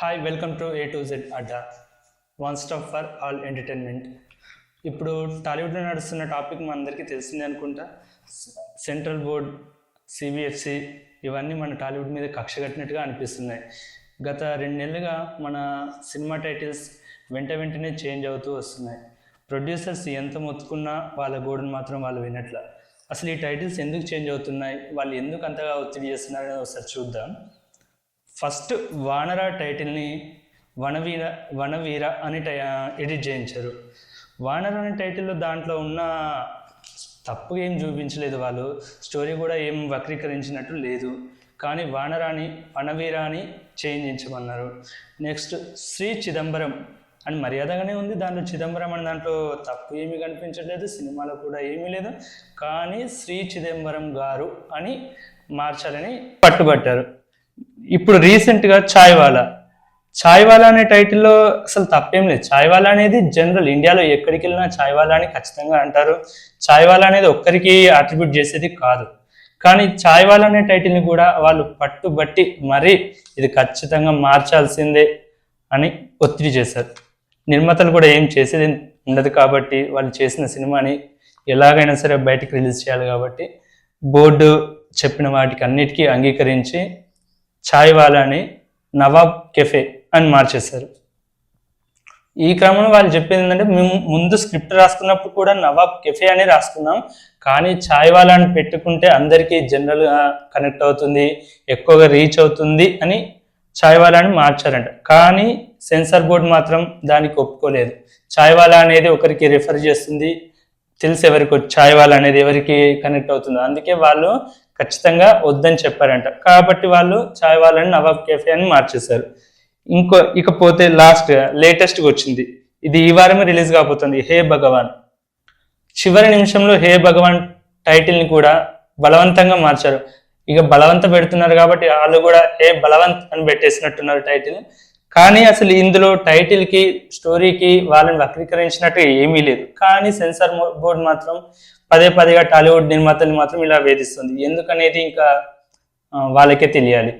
Hi welcome to A to Z Adda one stop for all entertainment ఇప్పుడు టాలీవుడ్లో నడుస్తున్న topic మన అందరికీ తెలిసిందే అనుకుంటా. సెంట్రల్ బోర్డ్ సిబిఎఫ్సి ఇవన్నీ మన టాలీవుడ్ మీద కక్ష కట్టినట్టుగా అనిపిస్తున్నాయి. గత రెండు నెలలుగా మన సినిమా టైటిల్స్ వెంట వెంటనే చేంజ్ అవుతూ వస్తున్నాయి. ప్రొడ్యూసర్స్ ఎంత మొత్తుకున్నా వాళ్ళ గోడును మాత్రం వాళ్ళు వినట్ల. అసలు ఈ టైటిల్స్ ఎందుకు చేంజ్ అవుతున్నాయి? వాళ్ళు ఎందుకు అంతగా ఒత్తిడి చేస్తున్నారని ఒకసారి చూద్దాం. ఫస్ట్ వానర టైటిల్ని వనవీర వనవీర అని టై ఎడిట్ చేయించారు. వానర్ అనే టైటిల్లో దాంట్లో ఉన్న తప్పు ఏం చూపించలేదు వాళ్ళు. స్టోరీ కూడా ఏం వక్రీకరించినట్టు లేదు. కానీ వానరాని వనవీరాని చేంజ్ చేయించమన్నారు. నెక్స్ట్ శ్రీ చిదంబరం అని మర్యాదగానే ఉంది దాంట్లో. చిదంబరం అని దాంట్లో తప్పు ఏమీ కనిపించట్లేదు సినిమాలో కూడా ఏమీ లేదు. కానీ శ్రీ చిదంబరం గారు అని మార్చాలని పట్టుబట్టారు. ఇప్పుడు రీసెంట్గా ఛాయ్వాలా. ఛాయ్వాలా అనే టైటిల్లో అసలు తప్పేం లేదు. ఛాయ్వాలా అనేది జనరల్ ఇండియాలో ఎక్కడికి వెళ్ళినా ఛాయ్వాలా అని ఖచ్చితంగా అంటారు. ఛాయ్వాలా అనేది ఒక్కరికి అట్రిబ్యూట్ చేసేది కాదు. కానీ ఛాయ్వాలా అనే టైటిల్ని కూడా వాళ్ళు పట్టుబట్టి మరీ ఇది ఖచ్చితంగా మార్చాల్సిందే అని ఒత్తిడి చేశారు. నిర్మాతలు కూడా ఏం చేసేది ఉండదు కాబట్టి వాళ్ళు చేసిన సినిమాని ఎలాగైనా సరే బయటికి రిలీజ్ చేయాలి కాబట్టి బోర్డు చెప్పిన వాటికి అన్నిటికీ అంగీకరించి ఛాయ్ వాలాని నవాబ్ కెఫే అని మార్చేశారు. ఈ క్రమంలో వాళ్ళు చెప్పేది ఏంటంటే మేము ముందు స్క్రిప్ట్ రాసుకున్నప్పుడు కూడా నవాబ్ కెఫే అని రాసుకున్నాం. కానీ ఛాయ్ వాలాని పెట్టుకుంటే అందరికీ జనరల్గా కనెక్ట్ అవుతుంది ఎక్కువగా రీచ్ అవుతుంది అని ఛాయ్ వాలాని మార్చారంట. కానీ సెన్సార్ బోర్డు మాత్రం దానికి ఒప్పుకోలేదు. ఛాయ్ వాలా అనేది ఒకరికి రిఫర్ చేస్తుంది తెలిసి ఎవరికి వచ్చాయి వాళ్ళు అనేది ఎవరికి కనెక్ట్ అవుతుందో. అందుకే వాళ్ళు ఖచ్చితంగా వద్దని చెప్పారంట. కాబట్టి వాళ్ళు చాయ్ వాళ్ళని నవాబ్ కేఫే అని మార్చేశారు. ఇంకో ఇకపోతే లాస్ట్ లేటెస్ట్గా వచ్చింది. ఇది ఈ వారమే రిలీజ్ కాబోతుంది. హే భగవాన్. చివరి నిమిషంలో హే భగవాన్ టైటిల్ని కూడా బలవంతంగా మార్చారు. ఇక బలవంత పెడుతున్నారు కాబట్టి వాళ్ళు కూడా హే బలవంత్ అని పెట్టేసినట్టున్నారు టైటిల్ కానీ అసలు ఇందులో టైటిల్కి స్టోరీకి వాళ్ళని వక్రీకరించినట్టు ఏమీ లేదు. కానీ సెన్సార్ బోర్డు మాత్రం పదే పదేగా టాలీవుడ్ నిర్మాతని మాత్రం ఇలా వేధిస్తుంది. ఎందుకనేది ఇంకా వాళ్ళకే తెలియాలి.